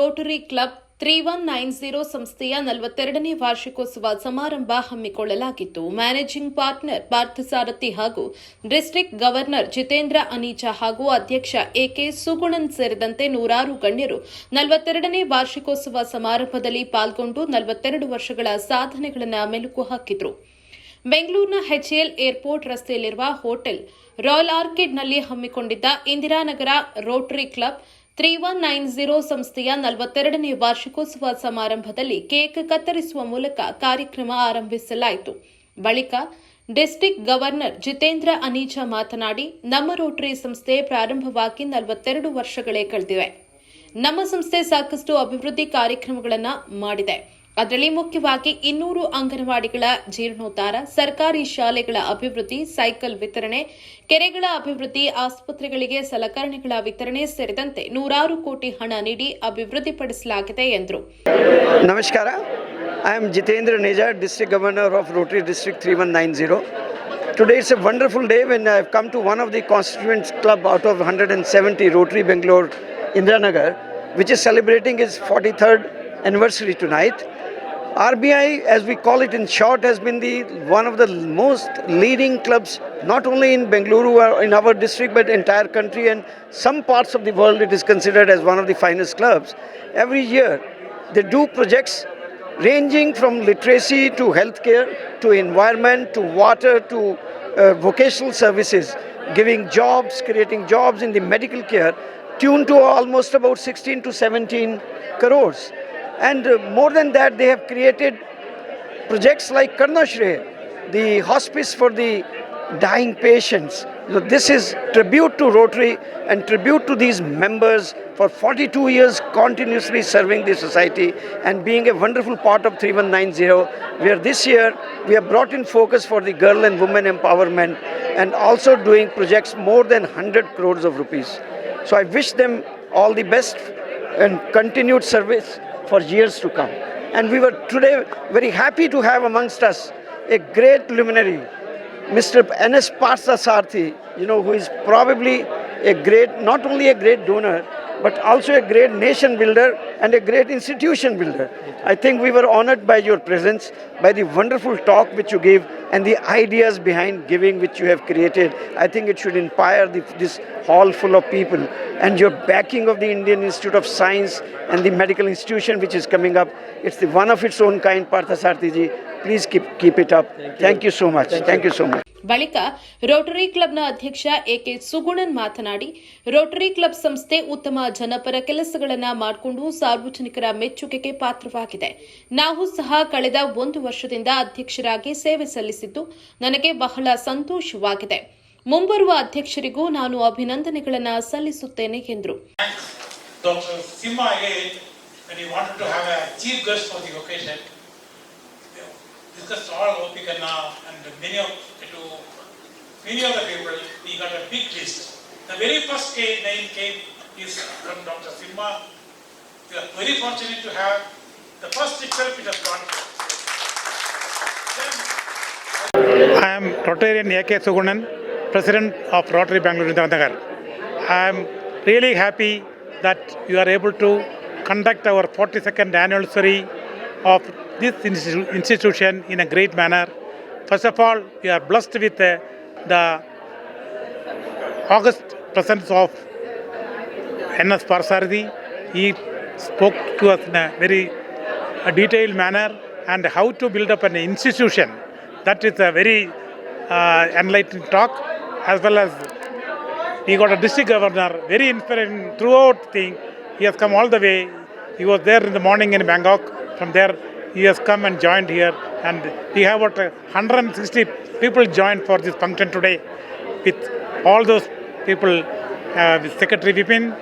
Rotary club three one nine zero ಸಂಸ್ಥೆಯ ನಲವತ್ತೆರಡನೇ ವಾರ್ಷಿಕೋತ್ಸವ ಸಮಾರಂಭ ಹಮ್ಮಿಕೊಳ್ಳಲಾಗಿತ್ತು. ಮ್ಯಾನೇಜಿಂಗ್ ಪಾರ್ಟ್ನರ್ ಪಾರ್ಥಸಾರಥಿ ಹಾಗೂ ಡಿಸ್ಟ್ರಿಕ್ಟ್ ಗವರ್ನರ್ ಜಿತೇಂದ್ರ ಅನೀಚಾ ಹಾಗೂ ಅಧ್ಯಕ್ಷ ಎಕೆ ಸುಗುಣನ್ ಸೇರಿದಂತೆ ನೂರಾರು ಗಣ್ಯರು ನಲವತ್ತೆರಡನೇ ವಾರ್ಷಿಕೋತ್ಸವ ಸಮಾರಂಭದಲ್ಲಿ ಪಾಲ್ಗೊಂಡು ನಲವತ್ತೆರಡು ವರ್ಷಗಳ ಸಾಧನೆಗಳನ್ನು ಮೆಲುಕು ಹಾಕಿದರು. ಬೆಂಗಳೂರಿನ ಹೆಚ್ಎಲ್ ಏರ್ಪೋರ್ಟ್ ರಸ್ತೆಯಲ್ಲಿರುವ ಹೋಟೆಲ್ ರಾಯಲ್ ಆರ್ಕಿಡ್ನಲ್ಲಿ ಹಮ್ಮಿಕೊಂಡಿದ್ದ Indiranagar rotary club three one nine zero ಸಂಸ್ಥೆಯ ನಲವತ್ತೆರಡನೇ ವಾರ್ಷಿಕೋತ್ಸವ ಸಮಾರಂಭದಲ್ಲಿ ಕೇಕ್ ಕತ್ತರಿಸುವ ಮೂಲಕ ಕಾರ್ಯಕ್ರಮ ಆರಂಭಿಸಲಾಯಿತು. ಬಳಿಕ ಡಿಸ್ಟಿಕ್ ಗವರ್ನರ್ ಜಿತೇಂದ್ರ ಅನೀಜಾ ಮಾತನಾಡಿ, ನಮ್ಮ ರೋಟರಿ ಸಂಸ್ಥೆ ಪ್ರಾರಂಭವಾಗಿ ನಲವತ್ತೆರಡು ವರ್ಷಗಳೇ ಕಳೆದಿವೆ. ನಮ್ಮ ಸಂಸ್ಥೆ ಸಾಕಷ್ಟು ಅಭಿವೃದ್ಧಿ ಕಾರ್ಯಕ್ರಮಗಳನ್ನು ಮಾಡಿದೆ. ಅದರಲ್ಲಿ ಮುಖ್ಯವಾಗಿ ಇನ್ನೂರು ಅಂಗನವಾಡಿಗಳ ಜೀರ್ಣೋದ್ದಾರ ಸರ್ಕಾರಿ ಶಾಲೆಗಳ ಅಭಿವೃದ್ಧಿ, ಸೈಕಲ್ ವಿತರಣೆ, ಕೆರೆಗಳ ಅಭಿವೃದ್ಧಿ, ಆಸ್ಪತ್ರೆಗಳಿಗೆ ಸಲಕರಣೆಗಳ ವಿತರಣೆ ಸೇರಿದಂತೆ ನೂರಾರು ಕೋಟಿ ಹಣ ನೀಡಿ ಅಭಿವೃದ್ಧಿಪಡಿಸಲಾಗಿದೆ ಎಂದರು. ನಮಸ್ಕಾರ. ಐ ಆಮ್ ಜಿತೇಂದ್ರ ನಿಜಾ district governor of rotary district three one nine zero today it's a wonderful day when I come to one of the constituent club out of hundred and seventy rotary Bengaluru Indiranagar which is celebrating is forty third anniversary to ninth RBI, as we call it in short, has been the one of the most leading clubs, not only in Bengaluru or in our district, but entire country and some parts of the world. It is considered as one of the finest clubs. Every year, they do projects ranging from literacy to healthcare to environment to water to uh, vocational services, giving jobs, creating jobs in the medical care, tuned to almost about 16 to 17 crores. And uh, more than that, they have created projects like Karnashre, the hospice for the dying patients. Know, this is tribute to Rotary and tribute to these members for 42 years continuously serving the society and being a wonderful part of 3190 where this year we have brought in focus for the girl and women empowerment and also doing projects more than 100 crores of rupees. So I wish them all the best and continued service for years to come. And we were today very happy to have amongst us a great luminary, Mr. N.S. Parsasarthi, you know, who is probably a great, not only a great donor, but also a great nation builder and a great institution builder. I think we were honored by your presence, by the wonderful talk which you gave, and the ideas behind giving which you have created. I think it should inspire the, this hall full of people. And your backing of the Indian Institute of Science and the medical institution which is coming up, it's the one of its own kind, Parthasarthi ji. Please keep keep it up thank you so much thank you so much ಬಳಿಕ Rotary ಕ್ಲಬ್ನ ಅಧ್ಯಕ್ಷ A K Sugunan ಮಾತನಾಡಿ Rotary club ಸಂಸ್ಥೆ ಉತ್ತಮ ಜನಪರ ಕೆಲಸಗಳನ್ನು ಮಾಡಿಕೊಂಡು ಸಾರ್ವಜನಿಕರ ಮೆಚ್ಚುಗೆಗೆ ಪಾತ್ರವಾಗಿದೆ. ನಾವು ಸಹ ಕಳೆದ ಒಂದು ವರ್ಷದಿಂದ ಅಧ್ಯಕ್ಷರಾಗಿ ಸೇವೆ ಸಲ್ಲಿಸಿದ್ದು ನನಗೆ ಬಹಳ ಸಂತೋಷವಾಗಿದೆ. ಮುಂಬರುವ ಅಧ್ಯಕ್ಷರಿಗೂ ನಾನು ಅಭಿನಂದನೆಗಳನ್ನು ಸಲ್ಲಿಸುತ್ತೇನೆ ಎಂದರು. Dr. When he wanted to have a chief guest for the occasion, discussed all Opikanna and many of to many of the people, we got a big list. The very first name came is from Dr. Simha. We are very fortunate to have the first itself it has gone. I am Rotarian A.K. Sugunan, President of Rotary Bangalore Indira I am really happy that you are able to conduct our 42nd anniversary of this institution in a great manner. First of all, we are blessed with uh, the august presence of N.S. Parsardi. He spoke to us in a very detailed manner and how to build up an institution. That is a very uh, enlightening talk, as well as he got a district governor, very inspiring throughout thing. He has come all the way. He was there in the morning in Bangkok. From there, he has come and joined here, and we have about uh, 160 people joined for this function today. With all those people, uh, with Secretary Vipin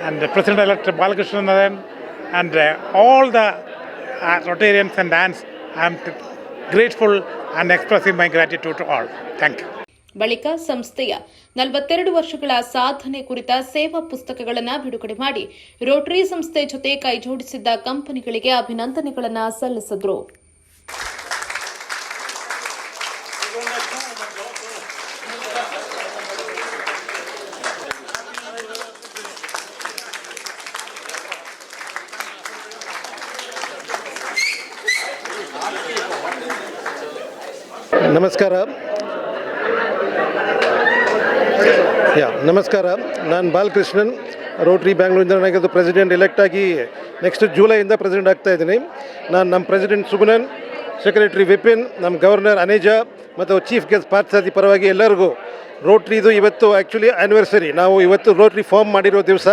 and the President-elect Balakrishnan and uh, all the uh, Rotarians and ants, I am grateful and expressing my gratitude to all. Thank you. ಬಳಿಕ ಸಂಸ್ಥೆಯ ನಲವತ್ತೆರಡು ವರ್ಷಗಳ ಸಾಧನೆ ಕುರಿತ ಸೇವಾ ಪುಸ್ತಕಗಳನ್ನು ಬಿಡುಗಡೆ ಮಾಡಿ ರೋಟರಿ ಸಂಸ್ಥೆ ಜೊತೆ ಕೈಜೋಡಿಸಿದ್ದ ಕಂಪನಿಗಳಿಗೆ ಅಭಿನಂದನೆಗಳನ್ನು ಸಲ್ಲಿಸಿದರು. ನಮಸ್ಕಾರ. ಯಾ ನಮಸ್ಕಾರ. ನಾನು ಬಾಲಕೃಷ್ಣನ್ ರೋಟ್ರಿ ಬ್ಯಾಂಗ್ಳೂರಿಂದ ನನಗೆ ಪ್ರೆಸಿಡೆಂಟ್ ಎಲೆಕ್ಟ್ ಆಗಿ ನೆಕ್ಸ್ಟ್ ಜೂಲೈಯಿಂದ ಪ್ರೆಸಿಡೆಂಟ್ ಆಗ್ತಾ ಇದ್ದೀನಿ. ನಾನು ನಮ್ಮ ಪ್ರೆಸಿಡೆಂಟ್ ಸುಗುಣನ್ ಸೆಕ್ರೆಟರಿ ವಿಪಿನ್ ನಮ್ಮ ಗವರ್ನರ್ ಅನೇಜಾ ಮತ್ತು ಚೀಫ್ ಗೆಸ್ಟ್ ಪಾರ್ಥಸಾರಥಿ ಪರವಾಗಿ ಎಲ್ಲರಿಗೂ ರೋಟ್ರಿದು ಇವತ್ತು ಆ್ಯಕ್ಚುಲಿ ಆ್ಯನಿವರ್ಸರಿ ನಾವು ಇವತ್ತು ರೋಟ್ರಿ ಫಾರ್ಮ್ ಮಾಡಿರೋ ದಿವಸ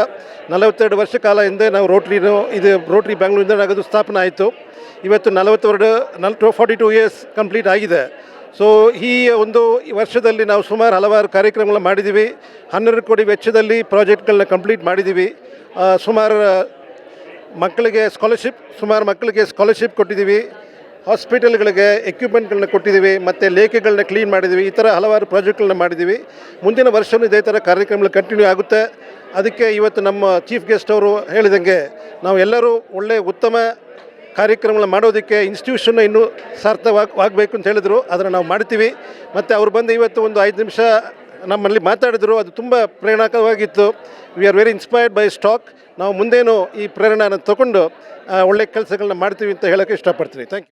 ನಲವತ್ತೆರಡು ವರ್ಷ ಕಾಲ ಹಿಂದೆ ನಾವು ರೋಟ್ರಿನು ಇದು ರೋಟ್ರಿ ಬ್ಯಾಂಗ್ಳೂರಿಂದ ನಗದು ಸ್ಥಾಪನೆ ಆಯಿತು. ಇವತ್ತು ನಲವತ್ತೆರಡು ನಲ್ ಟು ಫಾರ್ಟಿ ಟು ಇಯರ್ಸ್ ಕಂಪ್ಲೀಟ್ ಆಗಿದೆ. ಸೊ ಈ ಒಂದು ವರ್ಷದಲ್ಲಿ ನಾವು ಸುಮಾರು ಹಲವಾರು ಕಾರ್ಯಕ್ರಮಗಳನ್ನು ಮಾಡಿದ್ದೀವಿ. ಹನ್ನೆರಡು ಕೋಟಿ ವೆಚ್ಚದಲ್ಲಿ ಪ್ರಾಜೆಕ್ಟ್ಗಳನ್ನ ಕಂಪ್ಲೀಟ್ ಮಾಡಿದ್ದೀವಿ. ಸುಮಾರು ಮಕ್ಕಳಿಗೆ ಸ್ಕಾಲರ್ಶಿಪ್ ಸುಮಾರು ಮಕ್ಕಳಿಗೆ ಸ್ಕಾಲರ್ಶಿಪ್ ಕೊಟ್ಟಿದ್ದೀವಿ. ಹಾಸ್ಪಿಟಲ್ಗಳಿಗೆ ಎಕ್ವಿಪ್ಮೆಂಟ್ಗಳನ್ನ ಕೊಟ್ಟಿದ್ದೀವಿ. ಮತ್ತು ಲೇಖೆಗಳನ್ನ ಕ್ಲೀನ್ ಮಾಡಿದ್ದೀವಿ. ಈ ಥರ ಹಲವಾರು ಪ್ರಾಜೆಕ್ಟ್ಗಳನ್ನ ಮಾಡಿದ್ದೀವಿ. ಮುಂದಿನ ವರ್ಷವೂ ಇದೇ ಥರ ಕಾರ್ಯಕ್ರಮಗಳು ಕಂಟಿನ್ಯೂ ಆಗುತ್ತೆ. ಅದಕ್ಕೆ ಇವತ್ತು ನಮ್ಮ ಚೀಫ್ ಗೆಸ್ಟ್ ಅವರು ಹೇಳಿದಂಗೆ ನಾವು ಎಲ್ಲರೂ ಒಳ್ಳೆಯ ಉತ್ತಮ ಕಾರ್ಯಕ್ರಮಗಳನ್ನ ಮಾಡೋದಕ್ಕೆ ಇನ್ಸ್ಟಿಟ್ಯೂಷನ್ ಇನ್ನೂ ಸಾರ್ಥವಾಗಬೇಕು ಅಂತ ಹೇಳಿದರು. ಅದನ್ನು ನಾವು ಮಾಡ್ತೀವಿ. ಮತ್ತು ಅವ್ರು ಬಂದು ಇವತ್ತು ಒಂದು ಐದು ನಿಮಿಷ ನಮ್ಮಲ್ಲಿ ಮಾತಾಡಿದರು. ಅದು ತುಂಬ ಪ್ರೇರಣಾಕವಾಗಿತ್ತು we are very inspired by stock ನಾವು ಮುಂದೇನು ಈ ಪ್ರೇರಣೆನ ತಗೊಂಡು ಒಳ್ಳೆ ಕೆಲಸಗಳನ್ನ ಮಾಡ್ತೀವಿ ಅಂತ ಹೇಳೋಕ್ಕೆ ಇಷ್ಟಪಡ್ತೀನಿ. Thank you